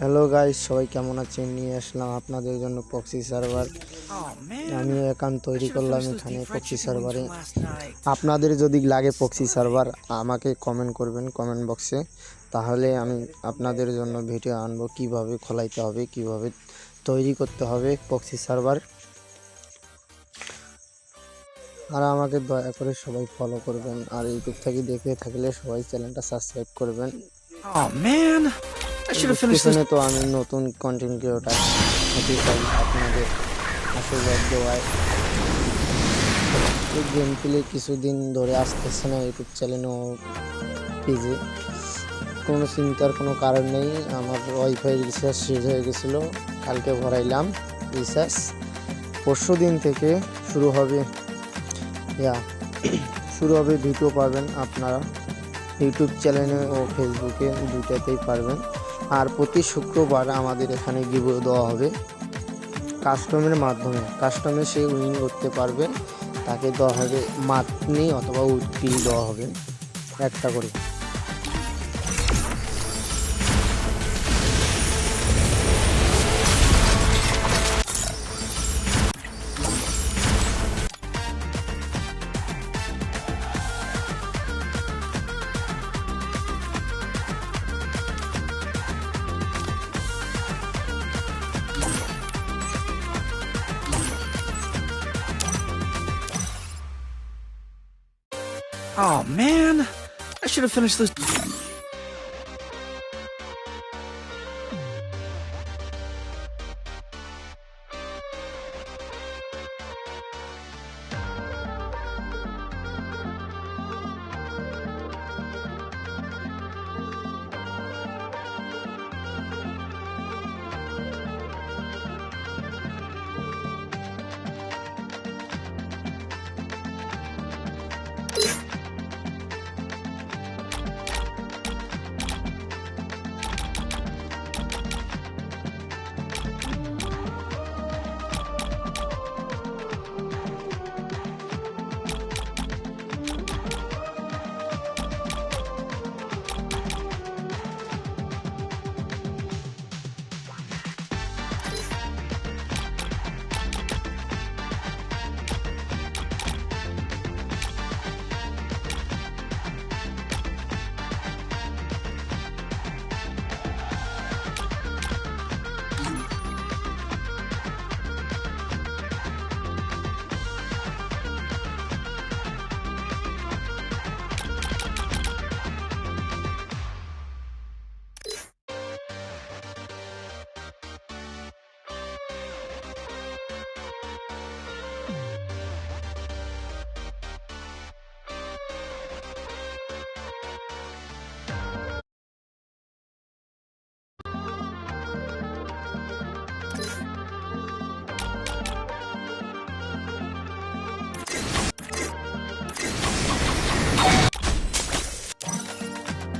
Hello guys সবাই কেমন আছেন নিয়ে আসলাম আপনাদের জন্য পক্সি সার্ভার. আমি অ্যাকাউন্ট তৈরি করলাম এখানে পক্সি সার্ভারে. আপনাদের যদি লাগে পক্সি সার্ভার আমাকে কমেন্ট করবেন কমেন্ট বক্সে তাহলে আমি আপনাদের জন্য ভিডিও আনব, কীভাবে খোলাইতে হবে, কীভাবে তৈরি করতে হবে পক্সি সার্ভার আর আমাকে দয়া করে সবাই ফলো করবেন আর ইউটিউব থেকে দেখে থাকলে সবাই চ্যানেলটা সাবস্ক্রাইব করবেন Oh man. পিছনে. তো আমি নতুন কন্টেন্ট ক্রিয়েটার হতে চাই আপনাদের আশীর্বাদ দেওয়ায়। এই গেম প্লে কিছুদিন ধরে আসতেছে না ইউটিউব চ্যানেলও পেজে কোনো চিন্তার কোনো কারণ নেই আমার ওয়াইফাই রিচার্জ শেষ হয়ে গেছিল কালকে ভরাইলাম রিচার্জ পরশু দিন থেকে শুরু হবে ইয়া শুরু হবে ভিডিও পাবেন আপনারা। ইউটিউব চ্যানেলে ও ফেসবুকে দুটাতেই পারবেন। আর প্রতি শুক্রবার আমাদের এখানে গিবো দেওয়া হবে কাস্টমের মাধ্যমে। কাস্টমে সে উইন করতে পারবে, তাকে দেওয়া হবে মাতনি অথবা উইকলি দেওয়া হবে। একটা করে। Oh man. I should have finished this.